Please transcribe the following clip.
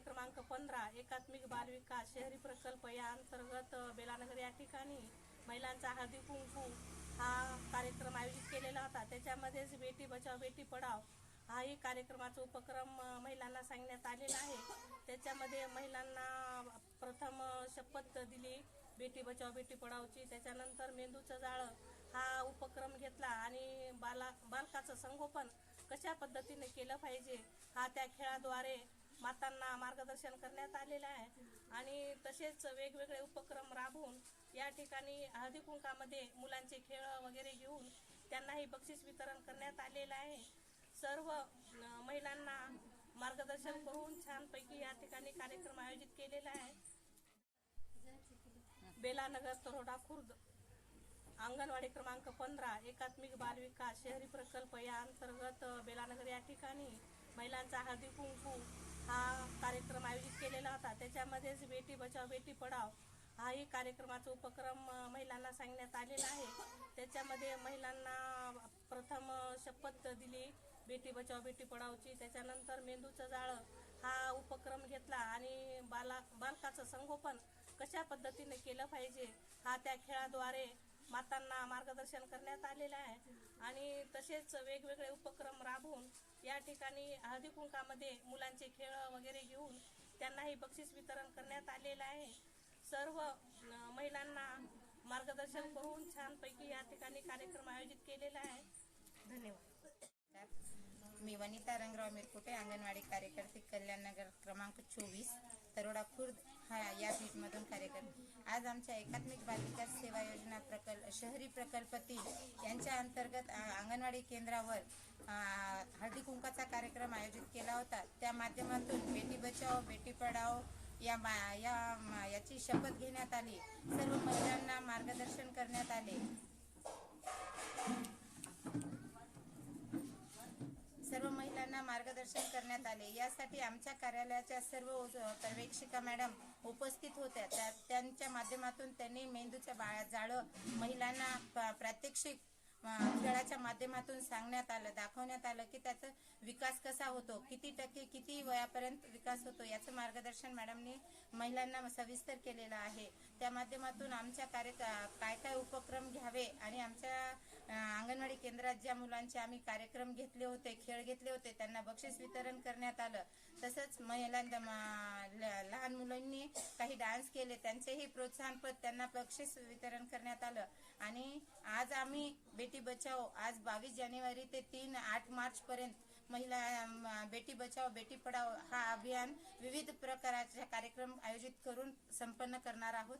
क्रमांक पंधरा एकात्मिक बाल विकास शहरी प्रकल्प या अंतर्गत बेलानगर या ठिकाणी महिलांचा हळदी कुंकू हा कार्यक्रम आयोजित केलेला होता. त्याच्यामध्येच बेटी बचाव बेटी पढाव हाही कार्यक्रमाचा उपक्रम महिलांना सांगण्यात आलेला आहे. त्याच्यामध्ये महिलांना प्रथम शपथ दिली बेटी बचाव बेटी पढावची त्याच्यानंतर मेंदूचं जाळं हा उपक्रम घेतला आणि बाला बालकाचं संगोपन कशा पद्धतीने केलं पाहिजे हा त्या खेळाद्वारे मातांना मार्गदर्शन करण्यात आलेलं आहे. आणि तसेच वेगवेगळे उपक्रम राबवून या ठिकाणी हळदी कुंकामध्ये मुलांचे खेळ वगैरे घेऊन त्यांनाही बक्षीस वितरण करण्यात आलेलं आहे. सर्व महिलांना मार्गदर्शन करून छानपैकी या ठिकाणी कार्यक्रम आयोजित केलेला आहे. बेलानगर तरोडा खुर्द अंगणवाडी क्रमांक पंधरा एकात्मिक बाल विकास शहरी प्रकल्प या अंतर्गत बेलानगर या ठिकाणी महिलांचा हळदी कुंकू हा कार्यक्रम आयोजित केलेला होता. त्याच्यामध्येच बेटी बचाव बेटी पढाव हाही कार्यक्रमाचा उपक्रम महिलांना सांगण्यात आलेला आहे. त्याच्यामध्ये महिलांना प्रथम शपथ दिली बेटी बचाव बेटी पढावची त्याच्यानंतर मेंदूचं जाळं हा उपक्रम घेतला आणि बाला बालकाचं संगोपन कशा पद्धतीने केलं पाहिजे हा त्या खेळाद्वारे मातांना मार्गदर्शन करण्यात आलेलं आहे. आणि तसेच वेगवेगळे उपक्रम राबवून या ठिकाणी हळदी कुंकामध्ये मुलांचे खेळ वगैरे घेऊन त्यांनाही बक्षीस वितरण करण्यात आलेलं आहे. सर्व महिलांना मार्गदर्शन करून छानपैकी या ठिकाणी कार्यक्रम आयोजित केलेला आहे. धन्यवाद. मी वनिता रंगराव मिरकुटे अंगणवाडी कार्यकर्ते कल्याण नगर क्रमांक चोवीस तरोडा खुर्द हा या पीठमधून कार्यकर्ते. आज आमच्या एकात्मिक बालिका सेवा योजना प्रकल्प शहरी प्रकल्प तीन यांच्या अंतर्गत अंगणवाडी केंद्रावर हळदी कुंकाचा कार्यक्रम आयोजित केला होता. त्या माध्यमातून बेटी बचाओ बेटी पढाओ या मा- या याची शपथ घेण्यात आली. सर्व महिलांना मार्गदर्शन करण्यात आले सर्व महिलांना मार्गदर्शन करण्यात आले. यासाठी आमच्या कार्यालयाच्या सर्व पर्यवेक्षिका मॅडम उपस्थित होत्या. त्या त्यांच्या माध्यमातून त्यांनी मेंदूच्या बाळा जाळं महिलांना प्रात्यक्षिक खेळाच्या माध्यमातून सांगण्यात आलं दाखवण्यात आलं की त्याचा विकास कसा होतो किती टक्के किती वयापर्यंत विकास होतो याचं मार्गदर्शन मॅडमनी महिलांना सविस्तर केलेलं आहे. त्या माध्यमातून आमच्या कार्य काय काय उपक्रम घ्यावे आणि आमच्या केंद्रात ज्या मुलांचे आम्ही कार्यक्रम घेतले होते खेळ घेतले होते त्यांना बक्षीस वितरण करण्यात आलं. तसंच महिलांना ल- लहान मुलांनी काही डान्स केले त्यांचेही प्रोत्साहनपद त्यांना बक्षीस वितरण करण्यात आलं. आणि आज आम्ही बेटी बचाओ आज बावीस जानेवारी ते तीन आठ मार्च पर्यंत महिला बेटी बचाओ बेटी पढाओ हा अभियान विविध प्रकाराचे कार्यक्रम आयोजित करून संपन्न करणार आहोत.